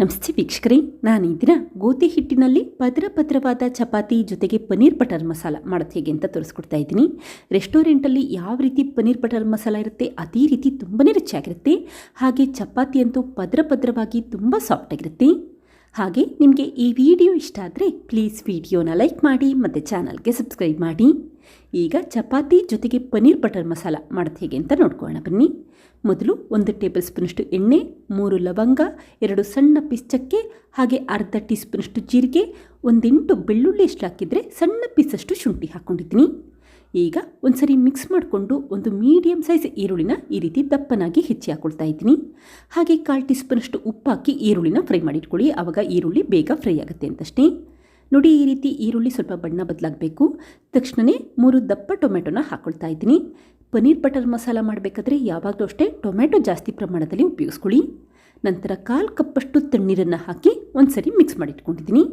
ನಮಸ್ತೆ ವೀಕ್ಷಕರೇ, ನಾನು ಈ ದಿನ ಗೋಧಿ ಹಿಟ್ಟಿನಲ್ಲಿ ಪದರ ಪದ್ರವಾದ ಚಪಾತಿ ಜೊತೆಗೆ ಪನ್ನೀರ್ ಬಟರ್ ಮಸಾಲ ಮಾಡೋದು ಹೇಗೆ ಅಂತ ತೋರಿಸ್ಕೊಡ್ತಾ ಇದ್ದೀನಿ. ರೆಸ್ಟೋರೆಂಟಲ್ಲಿ ಯಾವ ರೀತಿ ಪನ್ನೀರ್ ಬಟರ್ ಮಸಾಲ ಇರುತ್ತೆ, ಅದೇ ರೀತಿ ತುಂಬಾ ರುಚಿಯಾಗಿರುತ್ತೆ. ಹಾಗೆ ಚಪಾತಿ ಅಂತೂ ಪದ್ರ ಪದ್ರವಾಗಿ ತುಂಬ ಸಾಫ್ಟಾಗಿರುತ್ತೆ ಹಾಗೆ ನಿಮಗೆ ಈ ವಿಡಿಯೋ ಇಷ್ಟ ಆದರೆ ಪ್ಲೀಸ್ ವಿಡಿಯೋನ ಲೈಕ್ ಮಾಡಿ ಮತ್ತು ಚಾನಲ್ಗೆ ಸಬ್ಸ್ಕ್ರೈಬ್ ಮಾಡಿ. ಈಗ ಚಪಾತಿ ಜೊತೆಗೆ ಪನ್ನೀರ್ ಬಟರ್ ಮಸಾಲ ಮಾಡೋದು ಹೇಗೆ ಅಂತ ನೋಡ್ಕೊಳ್ಳೋಣ ಬನ್ನಿ. ಮೊದಲು ಒಂದು ಟೇಬಲ್ ಸ್ಪೂನಷ್ಟು ಎಣ್ಣೆ, ಮೂರು ಲವಂಗ, ಎರಡು ಸಣ್ಣ ಪೀಸ್ ಚಕ್ಕೆ, ಹಾಗೆ ಅರ್ಧ ಟೀ ಸ್ಪೂನಷ್ಟು ಜೀರಿಗೆ, ಒಂದೆಂಟು ಬೆಳ್ಳುಳ್ಳಿ ಎಷ್ಟು ಹಾಕಿದರೆ ಸಣ್ಣ ಪೀಸಷ್ಟು ಶುಂಠಿ ಹಾಕ್ಕೊಂಡಿದ್ದೀನಿ ಈಗ ಒಂದ್ಸರಿ ಮಿಕ್ಸ್ ಮಾಡಿಕೊಂಡು ಒಂದು ಮೀಡಿಯಮ್ ಸೈಜ್ ಈರುಳ್ಳಿನ ಈ ರೀತಿ ದಪ್ಪನಾಗಿ ಹೆಚ್ಚಿ ಹಾಕೊಳ್ತಾ ಇದ್ದೀನಿ. ಹಾಗೆ ಕಾಲು ಟೀ ಸ್ಪೂನಷ್ಟು ಉಪ್ಪು ಹಾಕಿ ಈರುಳ್ಳಿನ ಫ್ರೈ ಮಾಡಿಟ್ಕೊಳ್ಳಿ. ಆವಾಗ ಈರುಳ್ಳಿ ಬೇಗ ಫ್ರೈ ಆಗುತ್ತೆ ಅಂತಷ್ಟೇ. ನೋಡಿ ಈ ರೀತಿ ಈರುಳ್ಳಿ ಸ್ವಲ್ಪ ಬಣ್ಣ ಬದಲಾಗಬೇಕು. ತಕ್ಷಣವೇ ಮೂರು ದಪ್ಪ ಟೊಮೆಟೊನ ಹಾಕ್ಕೊಳ್ತಾ ಇದ್ದೀನಿ. ಪನ್ನೀರ್ ಬಟರ್ ಮಸಾಲ ಮಾಡಬೇಕಾದ್ರೆ ಯಾವಾಗಲೂ ಅಷ್ಟೇ ಟೊಮೆಟೊ ಜಾಸ್ತಿ ಪ್ರಮಾಣದಲ್ಲಿ ಉಪಯೋಗಿಸ್ಕೊಳ್ಳಿ. ನಂತರ ಕಾಲು ಕಪ್ಪಷ್ಟು ತಣ್ಣೀರನ್ನು ಹಾಕಿ ಒಂದ್ಸರಿ ಮಿಕ್ಸ್ ಮಾಡಿಟ್ಕೊಂಡಿದ್ದೀನಿ.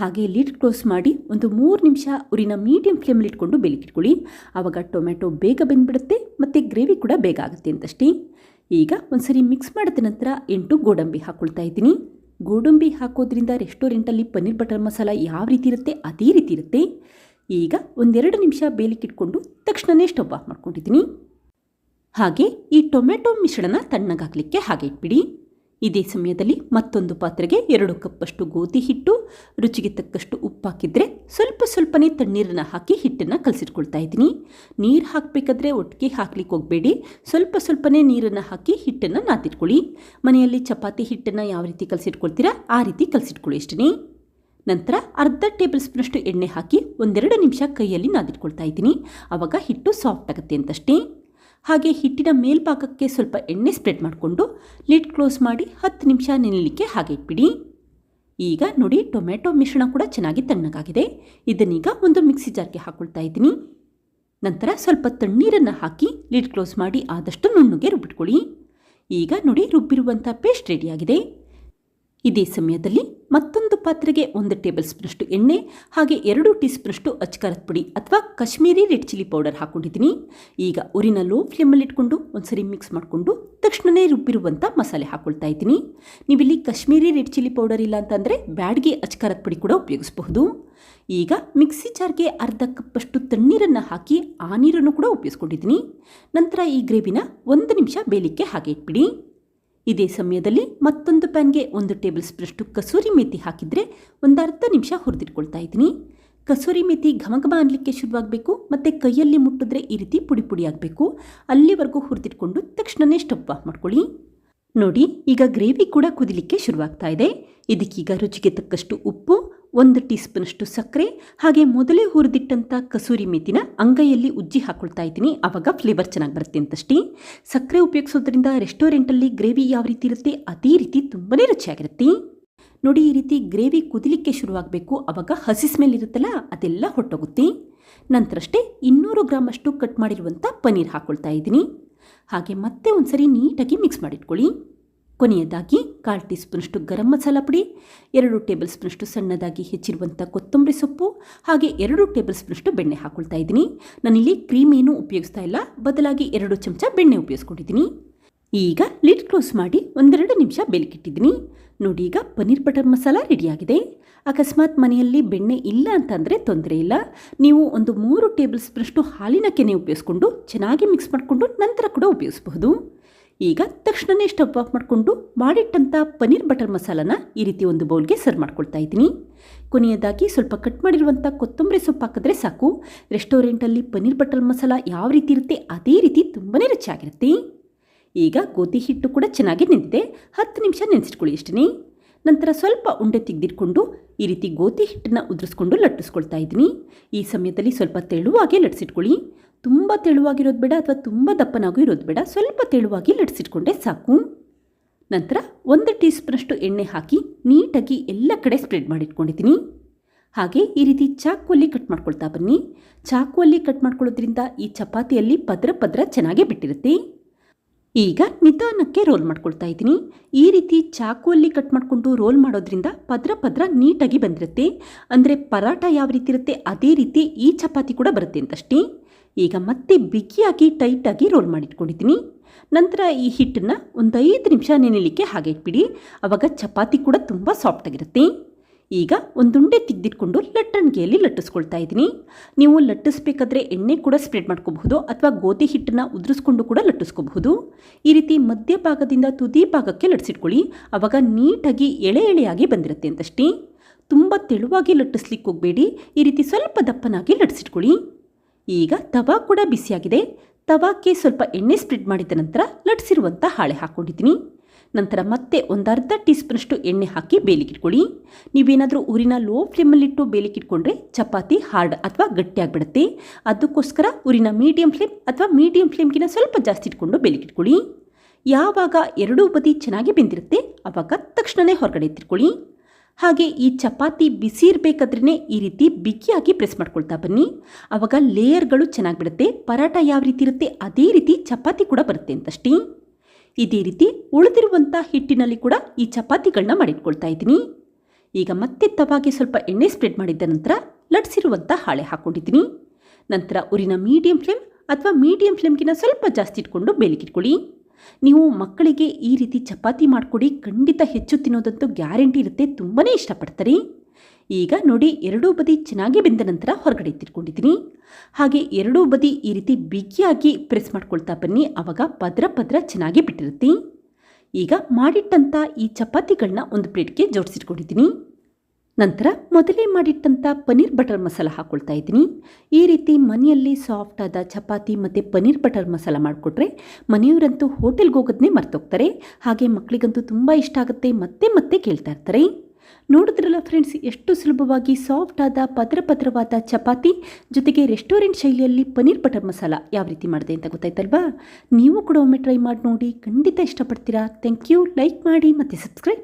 ಹಾಗೆ ಲಿಡ್ ಕ್ಲೋಸ್ ಮಾಡಿ ಒಂದು ಮೂರು ನಿಮಿಷ ಉರಿನ ಮೀಡಿಯಂ ಫ್ಲೇಮಲ್ಲಿ ಇಟ್ಕೊಂಡು ಬೇಲಿಕ್ಕಿಟ್ಕೊಳ್ಳಿ ಆವಾಗ ಟೊಮೆಟೊ ಬೇಗ ಬೆಂದ್ಬಿಡುತ್ತೆ ಮತ್ತು ಗ್ರೇವಿ ಕೂಡ ಬೇಗ ಆಗುತ್ತೆ ಅಂತಷ್ಟೇ. ಈಗ ಒಂದ್ಸರಿ ಮಿಕ್ಸ್ ಮಾಡಿದ ನಂತರ ಎಂಟು ಗೋಡಂಬಿ ಹಾಕ್ಕೊಳ್ತಾ ಇದ್ದೀನಿ. ಗೋಡಂಬಿ ಹಾಕೋದ್ರಿಂದ ರೆಸ್ಟೋರೆಂಟಲ್ಲಿ ಪನ್ನೀರ್ ಬಟರ್ ಮಸಾಲ ಯಾವ ರೀತಿ ಇರುತ್ತೆ ಅದೇ ರೀತಿ ಇರುತ್ತೆ. ಈಗ ಒಂದೆರಡು ನಿಮಿಷ ಬೇಲಿಕ್ಕಿಟ್ಕೊಂಡು ತಕ್ಷಣವೇ ಸ್ಟವ್ ಆಫ್ ಮಾಡ್ಕೊಂಡಿದ್ದೀನಿ. ಹಾಗೆ ಈ ಟೊಮೆಟೊ ಮಿಶ್ರಣ ತಣ್ಣಗಾಗಲಿಕ್ಕೆ ಹಾಗೆ ಇಟ್ಬಿಡಿ. ಇದೇ ಸಮಯದಲ್ಲಿ ಮತ್ತೊಂದು ಪಾತ್ರೆಗೆ ಎರಡು ಕಪ್ಪಷ್ಟು ಗೋಧಿ ಹಿಟ್ಟು, ರುಚಿಗೆ ತಕ್ಕಷ್ಟು ಉಪ್ಪು ಹಾಕಿದರೆ ಸ್ವಲ್ಪ ಸ್ವಲ್ಪನೇ ತಣ್ಣೀರನ್ನು ಹಾಕಿ ಹಿಟ್ಟನ್ನು ಕಲಸಿಟ್ಕೊಳ್ತಾ ಇದ್ದೀನಿ. ನೀರು ಹಾಕಬೇಕಾದ್ರೆ ಒಟ್ಟಿಗೆ ಹಾಕ್ಲಿಕ್ಕೆ ಹೋಗಬೇಡಿ. ಸ್ವಲ್ಪ ಸ್ವಲ್ಪನೇ ನೀರನ್ನು ಹಾಕಿ ಹಿಟ್ಟನ್ನು ನಾದಿಟ್ಕೊಳ್ಳಿ. ಮನೆಯಲ್ಲಿ ಚಪಾತಿ ಹಿಟ್ಟನ್ನು ಯಾವ ರೀತಿ ಕಲಸಿಟ್ಕೊಳ್ತೀರಾ ಆ ರೀತಿ ಕಲಸಿಟ್ಕೊಳ್ಳಿ ಅಷ್ಟೇ ನಂತರ ಅರ್ಧ ಟೇಬಲ್ ಸ್ಪೂನಷ್ಟು ಎಣ್ಣೆ ಹಾಕಿ ಒಂದೆರಡು ನಿಮಿಷ ಕೈಯಲ್ಲಿ ನಾದಿಟ್ಕೊಳ್ತಾ ಇದ್ದೀನಿ. ಆವಾಗ ಹಿಟ್ಟು ಸಾಫ್ಟ್ ಆಗುತ್ತೆ ಅಂತಷ್ಟೇ. ಹಾಗೆ ಹಿಟ್ಟಿನ ಮೇಲ್ಭಾಗಕ್ಕೆ ಸ್ವಲ್ಪ ಎಣ್ಣೆ ಸ್ಪ್ರೆಡ್ ಮಾಡಿಕೊಂಡು ಲಿಡ್ ಕ್ಲೋಸ್ ಮಾಡಿ ಹತ್ತು ನಿಮಿಷ ನೆನೆಯಲಿಕ್ಕೆ ಹಾಗೆ ಇಟ್ಬಿಡಿ. ಈಗ ನೋಡಿ ಟೊಮೆಟೊ ಮಿಶ್ರಣ ಕೂಡ ಚೆನ್ನಾಗಿ ತಣ್ಣಗಾಗಿದೆ. ಇದನ್ನೀಗ ಒಂದು ಮಿಕ್ಸಿ ಜಾರ್ಗೆ ಹಾಕ್ಕೊಳ್ತಾ ಇದ್ದೀನಿ. ನಂತರ ಸ್ವಲ್ಪ ತಣ್ಣೀರನ್ನು ಹಾಕಿ ಲಿಡ್ ಕ್ಲೋಸ್ ಮಾಡಿ ಆದಷ್ಟು ನುಣ್ಣಗೆ ರುಬ್ಬಿಟ್ಕೊಳ್ಳಿ. ಈಗ ನೋಡಿ ರುಬ್ಬಿರುವಂಥ ಪೇಸ್ಟ್ ರೆಡಿಯಾಗಿದೆ ಇದೇ ಸಮಯದಲ್ಲಿ ಮತ್ತೊಂದು ಪಾತ್ರೆಗೆ ಒಂದು ಟೇಬಲ್ ಸ್ಪೂನಷ್ಟು ಎಣ್ಣೆ, ಹಾಗೆ ಎರಡು ಟೀ ಸ್ಪೂನಷ್ಟು ಅಚ್ಕಾರದ ಪುಡಿ ಅಥವಾ ಕಾಶ್ಮೀರಿ ರೆಡ್ ಚಿಲ್ಲಿ ಪೌಡರ್ ಹಾಕ್ಕೊಂಡಿದ್ದೀನಿ ಈಗ ಉರಿನ ಲೋ ಫ್ಲೇಮಲ್ಲಿ ಇಟ್ಕೊಂಡು ಒಂದ್ಸರಿ ಮಿಕ್ಸ್ ಮಾಡಿಕೊಂಡು ತಕ್ಷಣವೇ ರುಬ್ಬಿರುವಂಥ ಮಸಾಲೆ ಹಾಕ್ಕೊಳ್ತಾ ಇದ್ದೀನಿ. ನೀವಿಲ್ಲಿ ಕಾಶ್ಮೀರಿ ರೆಡ್ ಚಿಲ್ಲಿ ಪೌಡರ್ ಇಲ್ಲ ಅಂತಂದರೆ ಬ್ಯಾಡ್ಗೆ ಅಚ್ಕಾರದ ಪುಡಿ ಕೂಡ ಉಪಯೋಗಿಸಬಹುದು. ಈಗ ಮಿಕ್ಸಿ ಜಾರ್ಗೆ ಅರ್ಧ ಕಪ್ಪಷ್ಟು ತಣ್ಣೀರನ್ನು ಹಾಕಿ ಆ ನೀರನ್ನು ಕೂಡ ಉಪಯೋಗಿಸ್ಕೊಂಡಿದ್ದೀನಿ. ನಂತರ ಈ ಗ್ರೇವಿನ ಒಂದು ನಿಮಿಷ ಬೇಲಿಕ್ಕೆ ಹಾಗೆ ಇಟ್ಬಿಡಿ. ಇದೇ ಸಮಯದಲ್ಲಿ ಮತ್ತೊಂದು ಪ್ಯಾನ್ಗೆ ಒಂದು ಟೇಬಲ್ ಸ್ಪೂನಷ್ಟು ಕಸೂರಿ ಮೇಥಿ ಹಾಕಿದರೆ ಒಂದು ಅರ್ಧ ನಿಮಿಷ ಹುರಿದಿಟ್ಕೊಳ್ತಾ ಇದ್ದೀನಿ. ಕಸೂರಿ ಮೇಥಿ ಘಮ ಘಮ ಅನ್ನಲಿಕ್ಕೆ ಶುರುವಾಗಬೇಕು ಮತ್ತು ಕೈಯಲ್ಲಿ ಮುಟ್ಟಿದ್ರೆ ಈ ರೀತಿ ಪುಡಿ ಪುಡಿ ಆಗಬೇಕು. ಅಲ್ಲಿವರೆಗೂ ಹುರಿದಿಟ್ಕೊಂಡು ತಕ್ಷಣವೇ ಸ್ಟವ್ ಆಫ್ ಮಾಡ್ಕೊಳ್ಳಿ. ನೋಡಿ, ಈಗ ಗ್ರೇವಿ ಕೂಡ ಕುದಿಲಿಕ್ಕೆ ಶುರುವಾಗ್ತಾ ಇದೆ. ಇದಕ್ಕೀಗ ರುಚಿಗೆ ತಕ್ಕಷ್ಟು ಉಪ್ಪು ಒಂದು ಟೀ ಸ್ಪೂನಷ್ಟು ಸಕ್ಕರೆ, ಹಾಗೆ ಮೊದಲೇ ಹುರಿದಿಟ್ಟಂಥ ಕಸೂರಿ ಮೆಥಿನ ಅಂಗೈಯಲ್ಲಿ ಉಜ್ಜಿ ಹಾಕೊಳ್ತಾ ಇದ್ದೀನಿ. ಆವಾಗ ಫ್ಲೇವರ್ ಚೆನ್ನಾಗಿ ಬರುತ್ತೆ ಅಂತಷ್ಟೇ. ಸಕ್ಕರೆ ಉಪಯೋಗಿಸೋದ್ರಿಂದ ರೆಸ್ಟೋರೆಂಟಲ್ಲಿ ಗ್ರೇವಿ ಯಾವ ರೀತಿ ಇರುತ್ತೆ, ಅದೇ ರೀತಿ ತುಂಬನೇ ರುಚಿಯಾಗಿರುತ್ತೆ. ನೋಡಿ, ಈ ರೀತಿ ಗ್ರೇವಿ ಕುದಿಲಿಕ್ಕೆ ಶುರುವಾಗಬೇಕು, ಆವಾಗ ಹಸಿ ಸ್ಮೆಲ್ ಇರುತ್ತಲ್ಲ, ಅದೆಲ್ಲ ಹೊಟ್ಟೋಗುತ್ತೆ ನಂತರಷ್ಟೇ ಇನ್ನೂರು ಗ್ರಾಮಷ್ಟು ಕಟ್ ಮಾಡಿರುವಂಥ ಪನ್ನೀರ್ ಹಾಕ್ಕೊಳ್ತಾ ಇದ್ದೀನಿ. ಹಾಗೆ ಮತ್ತೆ ಒಂದ್ಸರಿ ನೀಟಾಗಿ ಮಿಕ್ಸ್ ಮಾಡಿಟ್ಕೊಳ್ಳಿ. ಕೊನೆಯದಾಗಿ ಕಾಲು ಟೀ ಸ್ಪೂನಷ್ಟು ಗರಂ ಮಸಾಲ ಪುಡಿ, ಎರಡು ಟೇಬಲ್ ಸ್ಪೂನಷ್ಟು ಸಣ್ಣದಾಗಿ ಹೆಚ್ಚಿರುವಂಥ ಕೊತ್ತಂಬರಿ ಸೊಪ್ಪು, ಹಾಗೆ ಎರಡು ಟೇಬಲ್ ಸ್ಪೂನಷ್ಟು ಬೆಣ್ಣೆ ಹಾಕೊಳ್ತಾ ಇದ್ದೀನಿ. ನಾನಿಲ್ಲಿ ಕ್ರೀಮ್ ಏನು ಉಪಯೋಗಿಸ್ತಾ ಇಲ್ಲ, ಬದಲಾಗಿ ಎರಡು ಚಮಚ ಬೆಣ್ಣೆ ಉಪಯೋಗಿಸ್ಕೊಂಡಿದ್ದೀನಿ. ಈಗ ಲಿಡ್ ಕ್ಲೋಸ್ ಮಾಡಿ ಒಂದೆರಡು ನಿಮಿಷ ಬೇಲಿಕಿಟ್ಟಿದ್ದೀನಿ. ನೋಡಿ ಈಗ ಪನ್ನೀರ್ ಬಟರ್ ಮಸಾಲ ರೆಡಿಯಾಗಿದೆ. ಅಕಸ್ಮಾತ್ ಮನೆಯಲ್ಲಿ ಬೆಣ್ಣೆ ಇಲ್ಲ ಅಂತಂದರೆ ತೊಂದರೆ ಇಲ್ಲ. ನೀವು ಒಂದು ಮೂರು ಟೇಬಲ್ ಸ್ಪೂನಷ್ಟು ಹಾಲಿನ ಕೆನೆ ಉಪಯೋಗಿಸ್ಕೊಂಡು ಚೆನ್ನಾಗಿ ಮಿಕ್ಸ್ ಮಾಡಿಕೊಂಡು ನಂತರ ಕೂಡ ಉಪಯೋಗಿಸಬಹುದು. ಈಗ ತಕ್ಷಣನೇ ಸ್ಟವ್ ಆಫ್ ಮಾಡಿಕೊಂಡು ಮಾಡಿಟ್ಟಂಥ ಪನ್ನೀರ್ ಬಟರ್ ಮಸಾಲನ ಈ ರೀತಿ ಒಂದು ಬೌಲ್ಗೆ ಸರ್ವ್ ಮಾಡ್ಕೊಳ್ತಾ ಇದ್ದೀನಿ. ಕೊನೆಯದಾಗಿ ಸ್ವಲ್ಪ ಕಟ್ ಮಾಡಿರುವಂಥ ಕೊತ್ತಂಬರಿ ಸೊಪ್ಪು ಹಾಕಿದ್ರೆ ಸಾಕು. ರೆಸ್ಟೋರೆಂಟಲ್ಲಿ ಪನ್ನೀರ್ ಬಟರ್ ಮಸಾಲ ಯಾವ ರೀತಿ ಇರುತ್ತೆ ಅದೇ ರೀತಿ ತುಂಬಾ ರುಚಿಯಾಗಿರುತ್ತೆ. ಈಗ ಗೋಧಿ ಹಿಟ್ಟು ಕೂಡ ಚೆನ್ನಾಗಿ ನೆಂದಿದೆ ಹತ್ತು ನಿಮಿಷ ನೆನೆಸಿಟ್ಕೊಳ್ಳಿ ಅಷ್ಟೇ ನಂತರ ಸ್ವಲ್ಪ ಉಂಡೆ ತೆಗೆದಿಟ್ಕೊಂಡು ಈ ರೀತಿ ಗೋಧಿ ಹಿಟ್ಟನ್ನು ಉದುರಿಸ್ಕೊಂಡು ಲಟ್ಟಿಸ್ಕೊಳ್ತಾ ಇದ್ದೀನಿ. ಈ ಸಮಯದಲ್ಲಿ ಸ್ವಲ್ಪ ತೆಳುವಾಗೆ ಲಟ್ಸಿಟ್ಕೊಳ್ಳಿ ತುಂಬ ತೆಳುವಾಗಿರೋದು ಬೇಡ ಅಥವಾ ತುಂಬ ದಪ್ಪನಾಗೂ ಇರೋದು ಬೇಡ. ಸ್ವಲ್ಪ ತೆಳುವಾಗಿ ಲಟ್ಸಿಟ್ಕೊಂಡೆ ಸಾಕು. ನಂತರ ಒಂದು ಟೀ ಸ್ಪೂನಷ್ಟು ಎಣ್ಣೆ ಹಾಕಿ ನೀಟಾಗಿ ಎಲ್ಲ ಕಡೆ ಸ್ಪ್ರೆಡ್ ಮಾಡಿಟ್ಕೊಂಡಿದ್ದೀನಿ. ಹಾಗೆ ಈ ರೀತಿ ಚಾಕುವಲ್ಲಿ ಕಟ್ ಮಾಡ್ಕೊಳ್ತಾ ಬನ್ನಿ. ಚಾಕುವಲ್ಲಿ ಕಟ್ ಮಾಡ್ಕೊಳ್ಳೋದ್ರಿಂದ ಈ ಚಪಾತಿಯಲ್ಲಿ ಪದ್ರ ಪದ್ರ ಚೆನ್ನಾಗೇ ಬಿಟ್ಟಿರುತ್ತೆ. ಈಗ ನಿಧಾನಕ್ಕೆ ರೋಲ್ ಮಾಡ್ಕೊಳ್ತಾ ಇದ್ದೀನಿ. ಈ ರೀತಿ ಚಾಕುವಲ್ಲಿ ಕಟ್ ಮಾಡಿಕೊಂಡು ರೋಲ್ ಮಾಡೋದ್ರಿಂದ ಪದ್ರ ಪದ್ರ ನೀಟಾಗಿ ಬಂದಿರುತ್ತೆ. ಅಂದರೆ ಪರಾಟ ಯಾವ ರೀತಿ ಇರುತ್ತೆ, ಅದೇ ರೀತಿ ಈ ಚಪಾತಿ ಕೂಡ ಬರುತ್ತೆ ಅಂತಷ್ಟೇ. ಈಗ ಮತ್ತೆ ಬಿಗಿಯಾಗಿ ಟೈಟಾಗಿ ರೋಲ್ ಮಾಡಿಟ್ಕೊಂಡಿದ್ದೀನಿ. ನಂತರ ಈ ಹಿಟ್ಟನ್ನು ಒಂದು ಐದು ನಿಮಿಷ ನೆನೆಯಲಿಕ್ಕೆ ಹಾಗೆ ಇಟ್ಬಿಡಿ. ಆವಾಗ ಚಪಾತಿ ಕೂಡ ತುಂಬ ಸಾಫ್ಟಾಗಿರುತ್ತೆ ಈಗ ಒಂದುಂಡೆ ತೆಗೆದಿಟ್ಕೊಂಡು ಲಟ್ಟಣಿಗೆಯಲ್ಲಿ ಲಟ್ಟಿಸ್ಕೊಳ್ತಾ ಇದ್ದೀನಿ. ನೀವು ಲಟ್ಟಿಸ್ಬೇಕಾದ್ರೆ ಎಣ್ಣೆ ಕೂಡ ಸ್ಪ್ರೆಡ್ ಮಾಡ್ಕೋಬಹುದು ಅಥವಾ ಗೋಧಿ ಹಿಟ್ಟನ್ನು ಉದುರಿಸ್ಕೊಂಡು ಕೂಡ ಲಟ್ಟಿಸ್ಕೋಬಹುದು. ಈ ರೀತಿ ಮಧ್ಯಭಾಗದಿಂದ ತುದಿ ಭಾಗಕ್ಕೆ ಲಟ್ಟಿಸಿಟ್ಕೊಳ್ಳಿ. ಆವಾಗ ನೀಟಾಗಿ ಎಳೆ ಎಳೆಯಾಗಿ ಬಂದಿರುತ್ತೆ ಅಂತಷ್ಟೇ. ತುಂಬ ತೆಳುವಾಗಿ ಲಟ್ಟಿಸ್ಲಿಕ್ಕೆ ಹೋಗಬೇಡಿ. ಈ ರೀತಿ ಸ್ವಲ್ಪ ದಪ್ಪನಾಗಿ ಲಟ್ಟಿಸಿಟ್ಕೊಳ್ಳಿ. ಈಗ ತವಾ ಕೂಡ ಬಿಸಿಯಾಗಿದೆ. ತವಾಕ್ಕೆ ಸ್ವಲ್ಪ ಎಣ್ಣೆ ಸ್ಪ್ರೆಡ್ ಮಾಡಿದ ನಂತರ ಲಟ್ಸಿರುವಂಥ ಹಾಳೆ ಹಾಕ್ಕೊಂಡಿದ್ದೀನಿ ನಂತರ ಮತ್ತೆ ಒಂದರ್ಧ ಟೀ ಸ್ಪೂನಷ್ಟು ಎಣ್ಣೆ ಹಾಕಿ ಬೇಲಿಗಿಟ್ಕೊಳ್ಳಿ. ನೀವೇನಾದರೂ ಊರಿನ ಲೋ ಫ್ಲೇಮಲ್ಲಿಟ್ಟು ಬೇಲಿಕ್ಕಿಟ್ಕೊಂಡ್ರೆ ಚಪಾತಿ ಹಾರ್ಡ್ ಅಥವಾ ಗಟ್ಟಿಯಾಗಿಬಿಡುತ್ತೆ. ಅದಕ್ಕೋಸ್ಕರ ಊರಿನ ಮೀಡಿಯಂ ಫ್ಲೇಮ್ ಅಥವಾ ಮೀಡಿಯಂ ಫ್ಲೇಮ್ಗಿನ ಸ್ವಲ್ಪ ಜಾಸ್ತಿ ಇಟ್ಕೊಂಡು ಬೇಲಿಕ್ಕಿಟ್ಕೊಳ್ಳಿ ಯಾವಾಗ ಎರಡೂ ಬದಿ ಚೆನ್ನಾಗಿ ಬೆಂದಿರುತ್ತೆ ಆವಾಗ ತಕ್ಷಣವೇ ಹೊರಗಡೆ ಎತ್ತಿಟ್ಕೊಳ್ಳಿ. ಹಾಗೆ ಈ ಚಪಾತಿ ಬಿಸಿ ಇರಬೇಕಾದ್ರೇ ಈ ರೀತಿ ಬಿಗಿಯಾಗಿ ಪ್ರೆಸ್ ಮಾಡ್ಕೊಳ್ತಾ ಬನ್ನಿ. ಆವಾಗ ಲೇಯರ್ಗಳು ಚೆನ್ನಾಗಿ ಬಿಡುತ್ತೆ ಪರಾಟ ಯಾವ ರೀತಿ ಇರುತ್ತೆ ಅದೇ ರೀತಿ ಚಪಾತಿ ಕೂಡ ಬರುತ್ತೆ ಅಂತಷ್ಟೇ. ಇದೇ ರೀತಿ ಉಳಿದಿರುವಂಥ ಹಿಟ್ಟಿನಲ್ಲಿ ಕೂಡ ಈ ಚಪಾತಿಗಳನ್ನ ಮಾಡಿಟ್ಕೊಳ್ತಾ ಇದ್ದೀನಿ. ಈಗ ಮತ್ತೆ ತವಾಗೆ ಸ್ವಲ್ಪ ಎಣ್ಣೆ ಸ್ಪ್ರೆಡ್ ಮಾಡಿದ ನಂತರ ಲಟ್ಸಿರುವಂಥ ಹಾಳೆ ಹಾಕ್ಕೊಂಡಿದ್ದೀನಿ. ನಂತರ ಉರಿನ ಮೀಡಿಯಂ ಫ್ಲೇಮ್ ಅಥವಾ ಮೀಡಿಯಂ ಫ್ಲೇಮ್ಗಿನ ಸ್ವಲ್ಪ ಜಾಸ್ತಿ ಇಟ್ಕೊಂಡು ಬೇಲಿಕ್ಕಿಟ್ಕೊಳ್ಳಿ ನೀವು ಮಕ್ಕಳಿಗೆ ಈ ರೀತಿ ಚಪಾತಿ ಮಾಡಿಕೊಡಿ, ಖಂಡಿತ ಹೆಚ್ಚು ತಿನ್ನೋದಂತೂ ಗ್ಯಾರಂಟಿ ಇರುತ್ತೆ ತುಂಬಾ ಇಷ್ಟಪಡ್ತಾರೆ. ಈಗ ನೋಡಿ, ಎರಡೂ ಬದಿ ಚೆನ್ನಾಗಿ ಬೆಂದ ನಂತರ ಹೊರಗಡೆ ತಿರ್ಕೊಂಡಿದ್ದೀನಿ ಹಾಗೆ ಎರಡೂ ಬದಿ ಈ ರೀತಿ ಬಿಗಿಯಾಗಿ ಪ್ರೆಸ್ ಮಾಡ್ಕೊಳ್ತಾ ಬನ್ನಿ ಆವಾಗ ಪದ್ರ ಪದ್ರ ಚೆನ್ನಾಗಿ ಬಿಟ್ಟಿರುತ್ತೆ. ಈಗ ಮಾಡಿಟ್ಟಂಥ ಈ ಚಪಾತಿಗಳನ್ನ ಒಂದು ಪ್ಲೇಟ್ಗೆ ಜೋಡಿಸಿಟ್ಕೊಂಡಿದ್ದೀನಿ. ನಂತರ ಮೊದಲೇ ಮಾಡಿಟ್ಟಂಥ ಪನ್ನೀರ್ ಬಟರ್ ಮಸಾಲ ಹಾಕ್ಕೊಳ್ತಾ ಇದ್ದೀನಿ. ಈ ರೀತಿ ಮನೆಯಲ್ಲಿ ಸಾಫ್ಟ್ ಆದ ಚಪಾತಿ ಮತ್ತು ಪನ್ನೀರ್ ಬಟರ್ ಮಸಾಲ ಮಾಡಿಕೊಟ್ರೆ ಮನೆಯವರಂತೂ ಹೋಟೆಲ್ಗೆ ಹೋಗೋದನ್ನೇ ಮರ್ತೋಗ್ತಾರೆ. ಹಾಗೆ ಮಕ್ಕಳಿಗಂತೂ ತುಂಬ ಇಷ್ಟ ಆಗುತ್ತೆ. ಮತ್ತೆ ಮತ್ತೆ ಕೇಳ್ತಾ ಇರ್ತಾರೆ. ನೋಡಿದ್ರಲ್ಲ ಫ್ರೆಂಡ್ಸ್ ಎಷ್ಟು ಸುಲಭವಾಗಿ ಸಾಫ್ಟ್ ಆದ ಪದ್ರ ಪದ್ರವಾದ ಚಪಾತಿ ಜೊತೆಗೆ ರೆಸ್ಟೋರೆಂಟ್ ಶೈಲಿಯಲ್ಲಿ ಪನ್ನೀರ್ ಬಟರ್ ಮಸಾಲ ಯಾವ ರೀತಿ ಮಾಡಿದೆ ಅಂತ ಗೊತ್ತಾಯ್ತಲ್ವಾ? ನೀವು ಕೂಡ ಒಮ್ಮೆ ಟ್ರೈ ಮಾಡಿ ನೋಡಿ, ಖಂಡಿತ ಇಷ್ಟಪಡ್ತೀರಾ. ಥ್ಯಾಂಕ್ ಯು ಲೈಕ್ ಮಾಡಿ ಮತ್ತು ಸಬ್ಸ್ಕ್ರೈಬ್